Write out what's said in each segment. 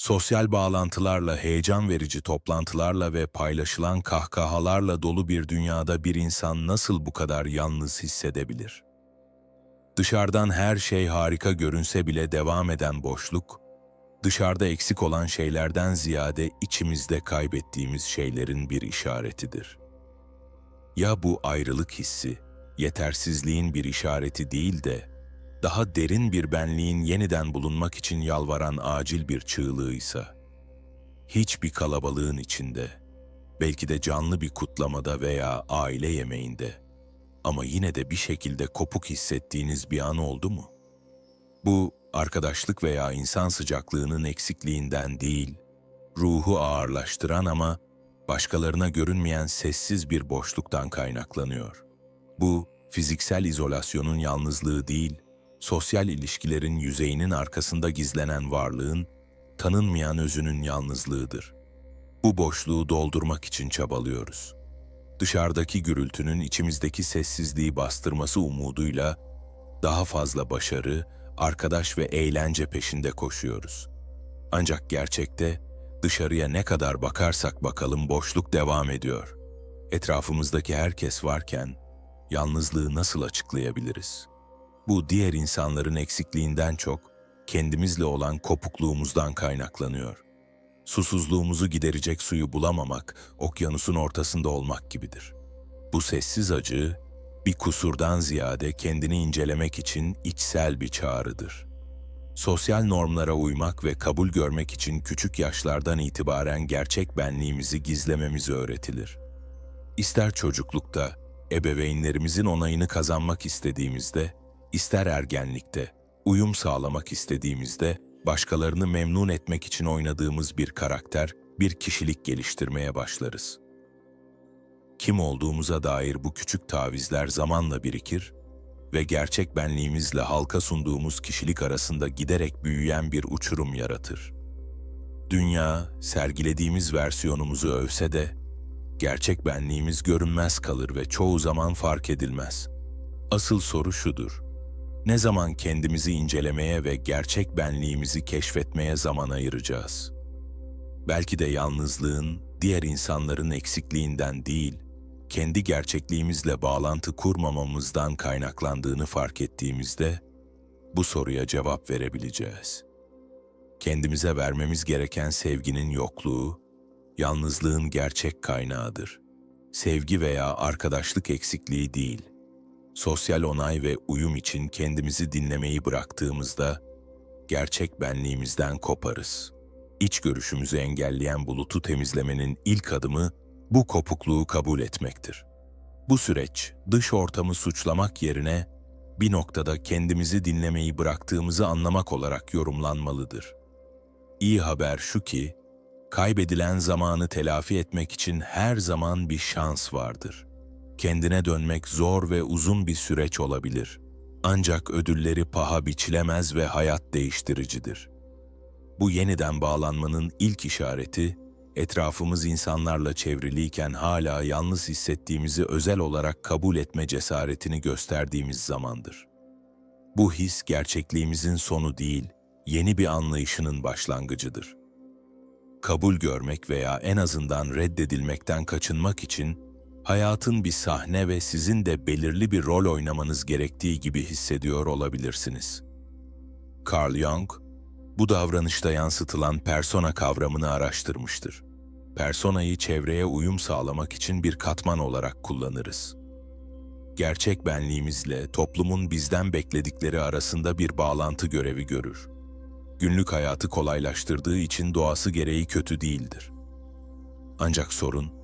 Sosyal bağlantılarla, heyecan verici toplantılarla ve paylaşılan kahkahalarla dolu bir dünyada bir insan nasıl bu kadar yalnız hissedebilir? Dışarıdan her şey harika görünse bile devam eden boşluk, dışarıda eksik olan şeylerden ziyade içimizde kaybettiğimiz şeylerin bir işaretidir. Ya bu ayrılık hissi, yetersizliğin bir işareti değil de, daha derin bir benliğin yeniden bulunmak için yalvaran acil bir çığlığıysa, hiçbir kalabalığın içinde, belki de canlı bir kutlamada veya aile yemeğinde ama yine de bir şekilde kopuk hissettiğiniz bir an oldu mu? Bu, arkadaşlık veya insan sıcaklığının eksikliğinden değil, ruhu ağırlaştıran ama başkalarına görünmeyen sessiz bir boşluktan kaynaklanıyor. Bu, fiziksel izolasyonun yalnızlığı değil, sosyal ilişkilerin yüzeyinin arkasında gizlenen varlığın, tanınmayan özünün yalnızlığıdır. Bu boşluğu doldurmak için çabalıyoruz. Dışarıdaki gürültünün içimizdeki sessizliği bastırması umuduyla daha fazla başarı, arkadaş ve eğlence peşinde koşuyoruz. Ancak gerçekte dışarıya ne kadar bakarsak bakalım boşluk devam ediyor. Etrafımızdaki herkes varken yalnızlığı nasıl açıklayabiliriz? Bu diğer insanların eksikliğinden çok kendimizle olan kopukluğumuzdan kaynaklanıyor. Susuzluğumuzu giderecek suyu bulamamak, okyanusun ortasında olmak gibidir. Bu sessiz acı, bir kusurdan ziyade kendini incelemek için içsel bir çağrıdır. Sosyal normlara uymak ve kabul görmek için küçük yaşlardan itibaren gerçek benliğimizi gizlememiz öğretilir. İster çocuklukta, ebeveynlerimizin onayını kazanmak istediğimizde, ister ergenlikte, uyum sağlamak istediğimizde, başkalarını memnun etmek için oynadığımız bir karakter, bir kişilik geliştirmeye başlarız. Kim olduğumuza dair bu küçük tavizler zamanla birikir ve gerçek benliğimizle halka sunduğumuz kişilik arasında giderek büyüyen bir uçurum yaratır. Dünya, sergilediğimiz versiyonumuzu övse de, gerçek benliğimiz görünmez kalır ve çoğu zaman fark edilmez. Asıl soru şudur. Ne zaman kendimizi incelemeye ve gerçek benliğimizi keşfetmeye zaman ayıracağız? Belki de yalnızlığın, diğer insanların eksikliğinden değil, kendi gerçekliğimizle bağlantı kurmamamızdan kaynaklandığını fark ettiğimizde bu soruya cevap verebileceğiz. Kendimize vermemiz gereken sevginin yokluğu, yalnızlığın gerçek kaynağıdır. Sevgi veya arkadaşlık eksikliği değil. Sosyal onay ve uyum için kendimizi dinlemeyi bıraktığımızda gerçek benliğimizden koparız. İç görüşümüzü engelleyen bulutu temizlemenin ilk adımı bu kopukluğu kabul etmektir. Bu süreç dış ortamı suçlamak yerine bir noktada kendimizi dinlemeyi bıraktığımızı anlamak olarak yorumlanmalıdır. İyi haber şu ki, kaybedilen zamanı telafi etmek için her zaman bir şans vardır. Kendine dönmek zor ve uzun bir süreç olabilir. Ancak ödülleri paha biçilemez ve hayat değiştiricidir. Bu yeniden bağlanmanın ilk işareti, etrafımız insanlarla çevriliyken hala yalnız hissettiğimizi özel olarak kabul etme cesaretini gösterdiğimiz zamandır. Bu his gerçekliğimizin sonu değil, yeni bir anlayışının başlangıcıdır. Kabul görmek veya en azından reddedilmekten kaçınmak için hayatın bir sahne ve sizin de belirli bir rol oynamanız gerektiği gibi hissediyor olabilirsiniz. Carl Jung, bu davranışta yansıtılan persona kavramını araştırmıştır. Personayı çevreye uyum sağlamak için bir katman olarak kullanırız. Gerçek benliğimizle toplumun bizden bekledikleri arasında bir bağlantı görevi görür. Günlük hayatı kolaylaştırdığı için doğası gereği kötü değildir. Ancak sorun,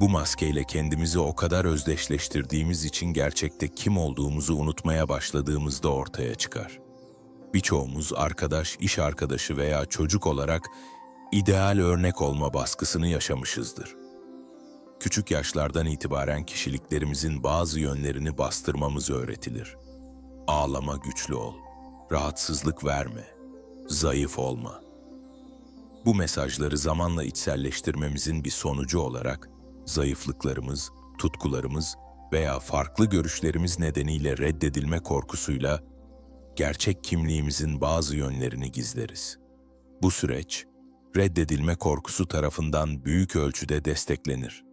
bu maskeyle kendimizi o kadar özdeşleştirdiğimiz için gerçekte kim olduğumuzu unutmaya başladığımızda ortaya çıkar. Birçoğumuz arkadaş, iş arkadaşı veya çocuk olarak ideal örnek olma baskısını yaşamışızdır. Küçük yaşlardan itibaren kişiliklerimizin bazı yönlerini bastırmamız öğretilir. Ağlama güçlü ol, rahatsızlık verme, zayıf olma. Bu mesajları zamanla içselleştirmemizin bir sonucu olarak zayıflıklarımız, tutkularımız veya farklı görüşlerimiz nedeniyle reddedilme korkusuyla gerçek kimliğimizin bazı yönlerini gizleriz. Bu süreç, reddedilme korkusu tarafından büyük ölçüde desteklenir.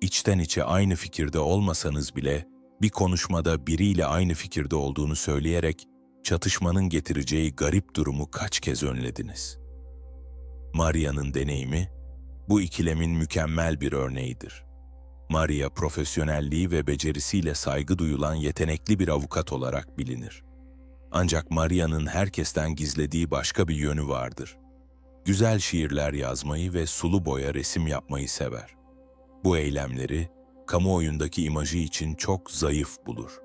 İçten içe aynı fikirde olmasanız bile bir konuşmada biriyle aynı fikirde olduğunu söyleyerek çatışmanın getireceği garip durumu kaç kez önlediniz? Maria'nın deneyimi bu ikilemin mükemmel bir örneğidir. Maria profesyonelliği ve becerisiyle saygı duyulan yetenekli bir avukat olarak bilinir. Ancak Maria'nın herkesten gizlediği başka bir yönü vardır. Güzel şiirler yazmayı ve sulu boya resim yapmayı sever. Bu eylemleri kamuoyundaki imajı için çok zayıf bulur.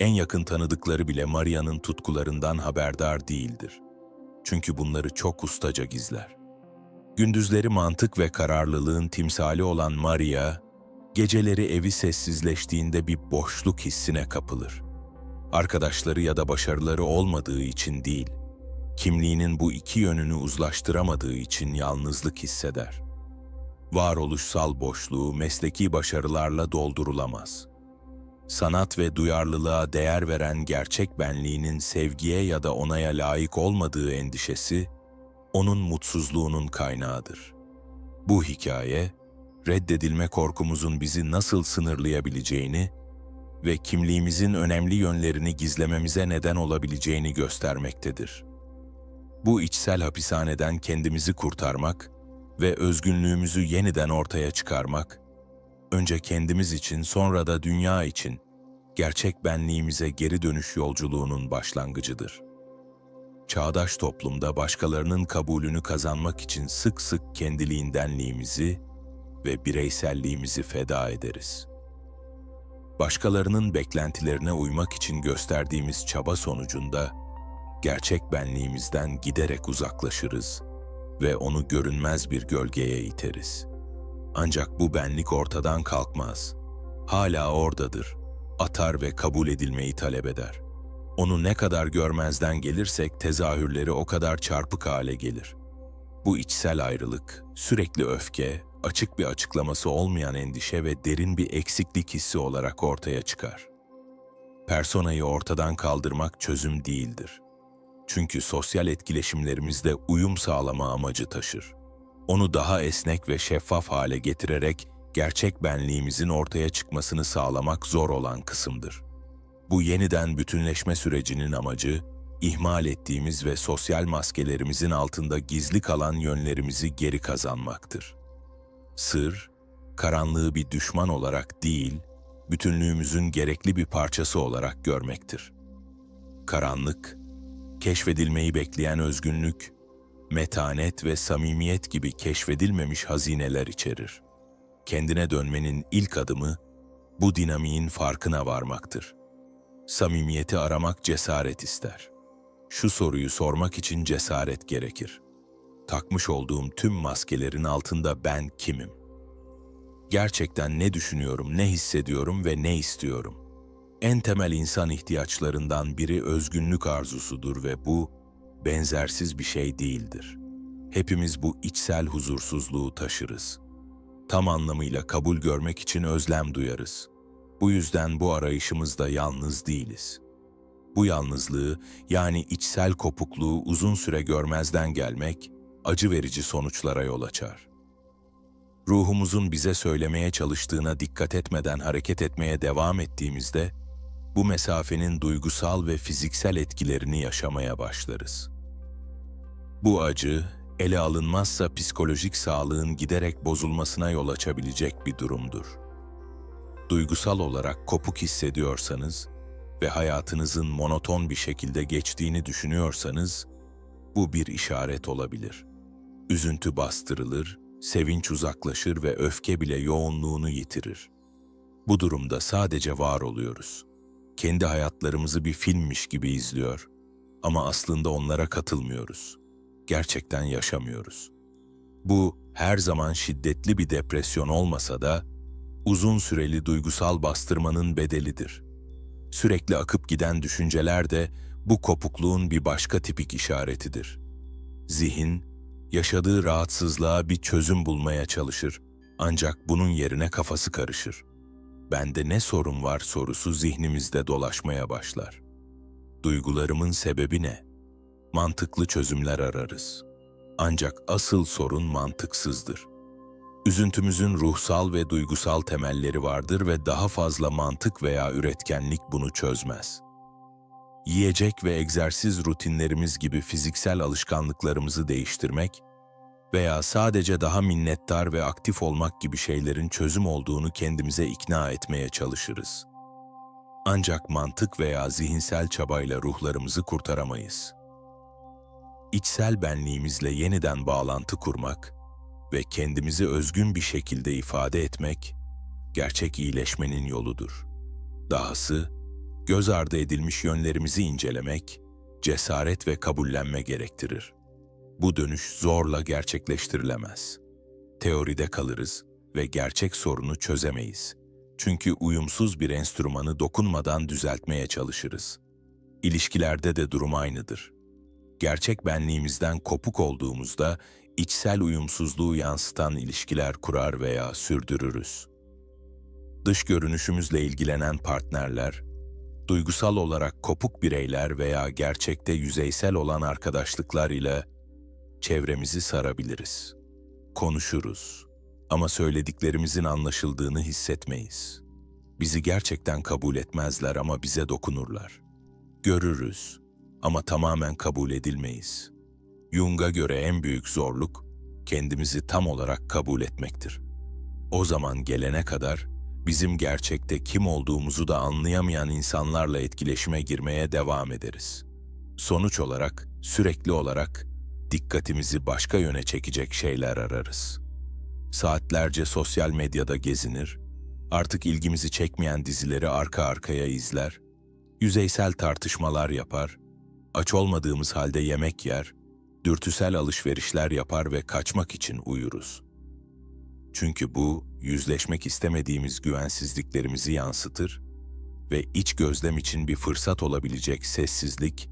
En yakın tanıdıkları bile Maria'nın tutkularından haberdar değildir. Çünkü bunları çok ustaca gizler. Gündüzleri mantık ve kararlılığın timsali olan Maria, geceleri evi sessizleştiğinde bir boşluk hissine kapılır. Arkadaşları ya da başarıları olmadığı için değil, kimliğinin bu iki yönünü uzlaştıramadığı için yalnızlık hisseder. Varoluşsal boşluğu mesleki başarılarla doldurulamaz. Sanat ve duyarlılığa değer veren gerçek benliğinin sevgiye ya da onaya layık olmadığı endişesi, onun mutsuzluğunun kaynağıdır. Bu hikaye, reddedilme korkumuzun bizi nasıl sınırlayabileceğini ve kimliğimizin önemli yönlerini gizlememize neden olabileceğini göstermektedir. Bu içsel hapishaneden kendimizi kurtarmak ve özgünlüğümüzü yeniden ortaya çıkarmak, önce kendimiz için sonra da dünya için gerçek benliğimize geri dönüş yolculuğunun başlangıcıdır. Çağdaş toplumda başkalarının kabulünü kazanmak için sık sık kendiliğindenliğimizi ve bireyselliğimizi feda ederiz. Başkalarının beklentilerine uymak için gösterdiğimiz çaba sonucunda gerçek benliğimizden giderek uzaklaşırız ve onu görünmez bir gölgeye iteriz. Ancak bu benlik ortadan kalkmaz. Hala oradadır. Atar ve kabul edilmeyi talep eder. Onu ne kadar görmezden gelirsek tezahürleri o kadar çarpık hale gelir. Bu içsel ayrılık, sürekli öfke, açık bir açıklaması olmayan endişe ve derin bir eksiklik hissi olarak ortaya çıkar. Personayı ortadan kaldırmak çözüm değildir. Çünkü sosyal etkileşimlerimizde uyum sağlama amacı taşır. Onu daha esnek ve şeffaf hale getirerek gerçek benliğimizin ortaya çıkmasını sağlamak zor olan kısımdır. Bu yeniden bütünleşme sürecinin amacı, ihmal ettiğimiz ve sosyal maskelerimizin altında gizli kalan yönlerimizi geri kazanmaktır. Sır, karanlığı bir düşman olarak değil, bütünlüğümüzün gerekli bir parçası olarak görmektir. Karanlık, keşfedilmeyi bekleyen özgünlük, metanet ve samimiyet gibi keşfedilmemiş hazineler içerir. Kendine dönmenin ilk adımı bu dinamiğin farkına varmaktır. Samimiyeti aramak cesaret ister. Şu soruyu sormak için cesaret gerekir. Takmış olduğum tüm maskelerin altında ben kimim? Gerçekten ne düşünüyorum, ne hissediyorum ve ne istiyorum? En temel insan ihtiyaçlarından biri özgünlük arzusudur ve bu benzersiz bir şey değildir. Hepimiz bu içsel huzursuzluğu taşırız. Tam anlamıyla kabul görmek için özlem duyarız. Bu yüzden bu arayışımızda yalnız değiliz. Bu yalnızlığı yani içsel kopukluğu uzun süre görmezden gelmek acı verici sonuçlara yol açar. Ruhumuzun bize söylemeye çalıştığına dikkat etmeden hareket etmeye devam ettiğimizde bu mesafenin duygusal ve fiziksel etkilerini yaşamaya başlarız. Bu acı ele alınmazsa psikolojik sağlığın giderek bozulmasına yol açabilecek bir durumdur. Duygusal olarak kopuk hissediyorsanız ve hayatınızın monoton bir şekilde geçtiğini düşünüyorsanız bu bir işaret olabilir. Üzüntü bastırılır, sevinç uzaklaşır ve öfke bile yoğunluğunu yitirir. Bu durumda sadece var oluyoruz. Kendi hayatlarımızı bir filmmiş gibi izliyor ama aslında onlara katılmıyoruz. Gerçekten yaşamıyoruz. Bu her zaman şiddetli bir depresyon olmasa da uzun süreli duygusal bastırmanın bedelidir. Sürekli akıp giden düşünceler de bu kopukluğun bir başka tipik işaretidir. Zihin, yaşadığı rahatsızlığa bir çözüm bulmaya çalışır ancak bunun yerine kafası karışır. Bende ne sorun var sorusu zihnimizde dolaşmaya başlar. Duygularımın sebebi ne? Mantıklı çözümler ararız. Ancak asıl sorun mantıksızdır. Üzüntümüzün ruhsal ve duygusal temelleri vardır ve daha fazla mantık veya üretkenlik bunu çözmez. Yiyecek ve egzersiz rutinlerimiz gibi fiziksel alışkanlıklarımızı değiştirmek veya sadece daha minnettar ve aktif olmak gibi şeylerin çözüm olduğunu kendimize ikna etmeye çalışırız. Ancak mantık veya zihinsel çabayla ruhlarımızı kurtaramayız. İçsel benliğimizle yeniden bağlantı kurmak ve kendimizi özgün bir şekilde ifade etmek gerçek iyileşmenin yoludur. Dahası göz ardı edilmiş yönlerimizi incelemek cesaret ve kabullenme gerektirir. Bu dönüş zorla gerçekleştirilemez. Teoride kalırız ve gerçek sorunu çözemeyiz. Çünkü uyumsuz bir enstrümanı dokunmadan düzeltmeye çalışırız. İlişkilerde de durum aynıdır. Gerçek benliğimizden kopuk olduğumuzda içsel uyumsuzluğu yansıtan ilişkiler kurar veya sürdürürüz. Dış görünüşümüzle ilgilenen partnerler, duygusal olarak kopuk bireyler veya gerçekte yüzeysel olan arkadaşlıklar ile çevremizi sarabiliriz. Konuşuruz ama söylediklerimizin anlaşıldığını hissetmeyiz. Bizi gerçekten kabul etmezler ama bize dokunurlar. Görürüz ama tamamen kabul edilmeyiz. Jung'a göre en büyük zorluk kendimizi tam olarak kabul etmektir. O zaman gelene kadar bizim gerçekte kim olduğumuzu da anlayamayan insanlarla etkileşime girmeye devam ederiz. Sonuç olarak sürekli olarak dikkatimizi başka yöne çekecek şeyler ararız. Saatlerce sosyal medyada gezinir, artık ilgimizi çekmeyen dizileri arka arkaya izler, yüzeysel tartışmalar yapar, aç olmadığımız halde yemek yer, dürtüsel alışverişler yapar ve kaçmak için uyuruz. Çünkü bu, yüzleşmek istemediğimiz güvensizliklerimizi yansıtır ve iç gözlem için bir fırsat olabilecek sessizlik,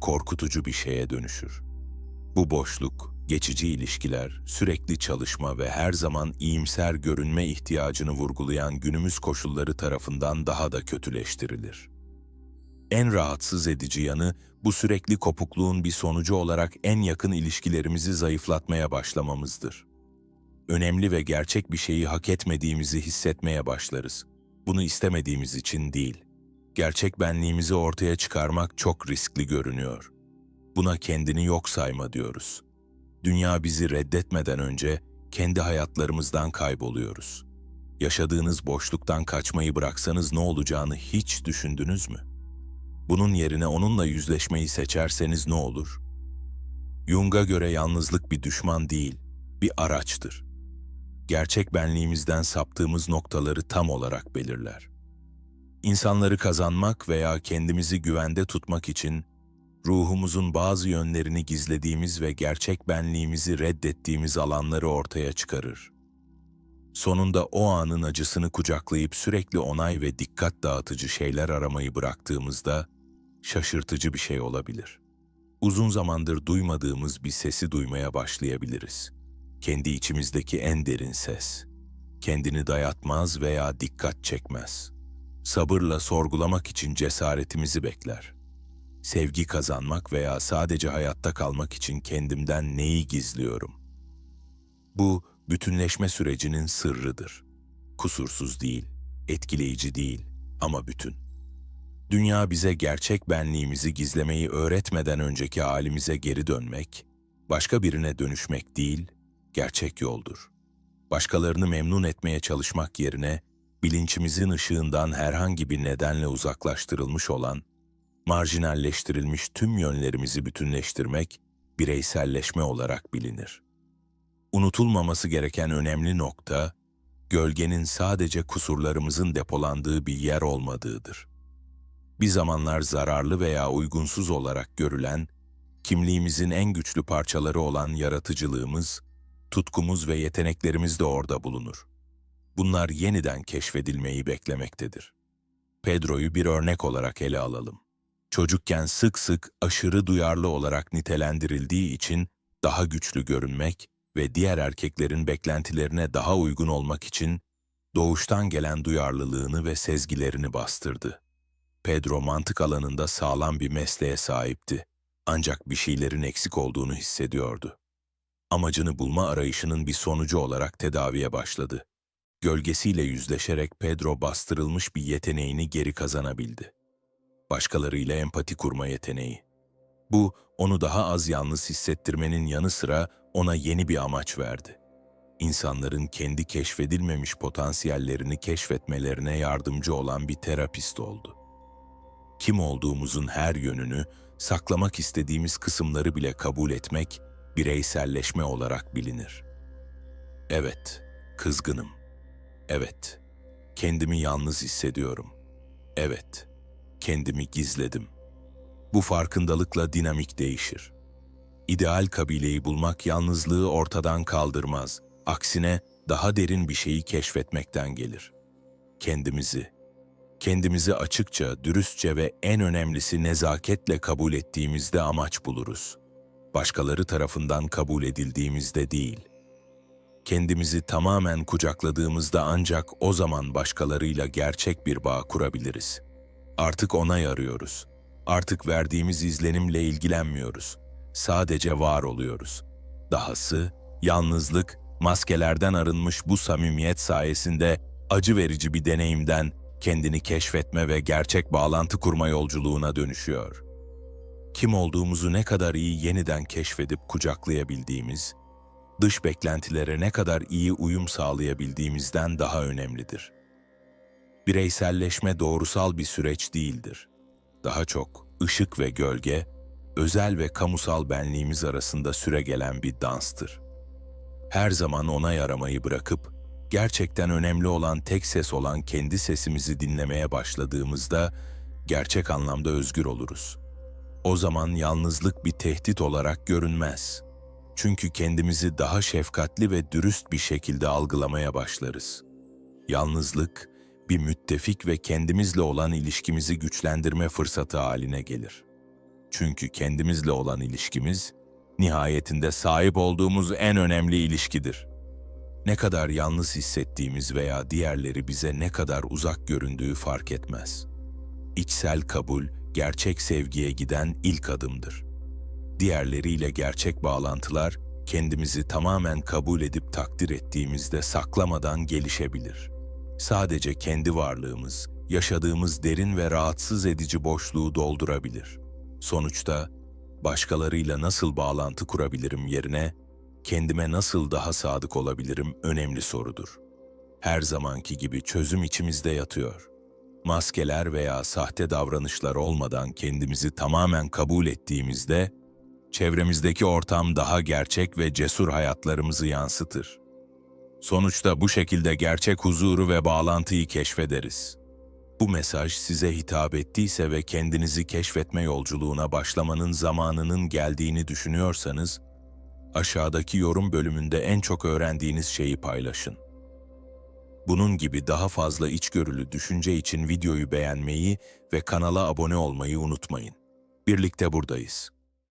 korkutucu bir şeye dönüşür. Bu boşluk, geçici ilişkiler, sürekli çalışma ve her zaman iyimser görünme ihtiyacını vurgulayan günümüz koşulları tarafından daha da kötüleştirilir. En rahatsız edici yanı bu sürekli kopukluğun bir sonucu olarak en yakın ilişkilerimizi zayıflatmaya başlamamızdır. Önemli ve gerçek bir şeyi hak etmediğimizi hissetmeye başlarız. Bunu istemediğimiz için değil. Gerçek benliğimizi ortaya çıkarmak çok riskli görünüyor. Buna kendini yok sayma diyoruz. Dünya bizi reddetmeden önce kendi hayatlarımızdan kayboluyoruz. Yaşadığınız boşluktan kaçmayı bıraksanız ne olacağını hiç düşündünüz mü? Bunun yerine onunla yüzleşmeyi seçerseniz ne olur? Jung'a göre yalnızlık bir düşman değil, bir araçtır. Gerçek benliğimizden saptığımız noktaları tam olarak belirler. İnsanları kazanmak veya kendimizi güvende tutmak için ruhumuzun bazı yönlerini gizlediğimiz ve gerçek benliğimizi reddettiğimiz alanları ortaya çıkarır. Sonunda o anın acısını kucaklayıp sürekli onay ve dikkat dağıtıcı şeyler aramayı bıraktığımızda şaşırtıcı bir şey olabilir. Uzun zamandır duymadığımız bir sesi duymaya başlayabiliriz. Kendi içimizdeki en derin ses. Kendini dayatmaz veya dikkat çekmez. Sabırla sorgulamak için cesaretimizi bekler. Sevgi kazanmak veya sadece hayatta kalmak için kendimden neyi gizliyorum? Bu, bütünleşme sürecinin sırrıdır. Kusursuz değil, etkileyici değil ama bütün. Dünya bize gerçek benliğimizi gizlemeyi öğretmeden önceki halimize geri dönmek, başka birine dönüşmek değil, gerçek yoldur. Başkalarını memnun etmeye çalışmak yerine, bilinçimizin ışığından herhangi bir nedenle uzaklaştırılmış olan, marjinalleştirilmiş tüm yönlerimizi bütünleştirmek, bireyselleşme olarak bilinir. Unutulmaması gereken önemli nokta, gölgenin sadece kusurlarımızın depolandığı bir yer olmadığıdır bir zamanlar zararlı veya uygunsuz olarak görülen, kimliğimizin en güçlü parçaları olan yaratıcılığımız, tutkumuz ve yeteneklerimiz de orada bulunur. Bunlar yeniden keşfedilmeyi beklemektedir. Pedro'yu bir örnek olarak ele alalım. Çocukken sık sık aşırı duyarlı olarak nitelendirildiği için daha güçlü görünmek ve diğer erkeklerin beklentilerine daha uygun olmak için doğuştan gelen duyarlılığını ve sezgilerini bastırdı. Pedro mantık alanında sağlam bir mesleğe sahipti. Ancak bir şeylerin eksik olduğunu hissediyordu. amacını bulma arayışının bir sonucu olarak tedaviye başladı. Gölgesiyle yüzleşerek Pedro bastırılmış bir yeteneğini geri kazanabildi. Başkalarıyla empati kurma yeteneği. Bu, onu daha az yalnız hissettirmenin yanı sıra ona yeni bir amaç verdi. İnsanların kendi keşfedilmemiş potansiyellerini keşfetmelerine yardımcı olan bir terapist oldu. Kim olduğumuzun her yönünü, saklamak istediğimiz kısımları bile kabul etmek, bireyselleşme olarak bilinir. Evet, kızgınım. Evet, kendimi yalnız hissediyorum. Evet, kendimi gizledim. Bu farkındalıkla dinamik değişir. İdeal kabileyi bulmak yalnızlığı ortadan kaldırmaz. Aksine daha derin bir şeyi keşfetmekten gelir. Kendimizi, kendimizi açıkça, dürüstçe ve en önemlisi nezaketle kabul ettiğimizde amaç buluruz. Başkaları tarafından kabul edildiğimizde değil. Kendimizi tamamen kucakladığımızda ancak o zaman başkalarıyla gerçek bir bağ kurabiliriz. Artık onay arıyoruz. Artık verdiğimiz izlenimle ilgilenmiyoruz. Sadece var oluyoruz. Dahası, yalnızlık, maskelerden arınmış bu samimiyet sayesinde acı verici bir deneyimden kendini keşfetme ve gerçek bağlantı kurma yolculuğuna dönüşüyor. Kim olduğumuzu ne kadar iyi yeniden keşfedip kucaklayabildiğimiz, dış beklentilere ne kadar iyi uyum sağlayabildiğimizden daha önemlidir. Bireyselleşme doğrusal bir süreç değildir. Daha çok ışık ve gölge, özel ve kamusal benliğimiz arasında süregelen bir danstır. Her zaman onay aramayı bırakıp, gerçekten önemli olan tek ses olan kendi sesimizi dinlemeye başladığımızda gerçek anlamda özgür oluruz. O zaman yalnızlık bir tehdit olarak görünmez. Çünkü kendimizi daha şefkatli ve dürüst bir şekilde algılamaya başlarız. Yalnızlık, bir müttefik ve kendimizle olan ilişkimizi güçlendirme fırsatı haline gelir. Çünkü kendimizle olan ilişkimiz, nihayetinde sahip olduğumuz en önemli ilişkidir. Ne kadar yalnız hissettiğimiz veya diğerleri bize ne kadar uzak göründüğü fark etmez. İçsel kabul, gerçek sevgiye giden ilk adımdır. Diğerleriyle gerçek bağlantılar, kendimizi tamamen kabul edip takdir ettiğimizde saklamadan gelişebilir. Sadece kendi varlığımız, yaşadığımız derin ve rahatsız edici boşluğu doldurabilir. Sonuçta başkalarıyla nasıl bağlantı kurabilirim yerine kendime nasıl daha sadık olabilirim önemli sorudur. Her zamanki gibi çözüm içimizde yatıyor. Maskeler veya sahte davranışlar olmadan kendimizi tamamen kabul ettiğimizde çevremizdeki ortam daha gerçek ve cesur hayatlarımızı yansıtır. Sonuçta bu şekilde gerçek huzuru ve bağlantıyı keşfederiz. Bu mesaj size hitap ettiyse ve kendinizi keşfetme yolculuğuna başlamanın zamanının geldiğini düşünüyorsanız, aşağıdaki yorum bölümünde en çok öğrendiğiniz şeyi paylaşın. Bunun gibi daha fazla içgörülü düşünce için videoyu beğenmeyi ve kanala abone olmayı unutmayın. Birlikte buradayız.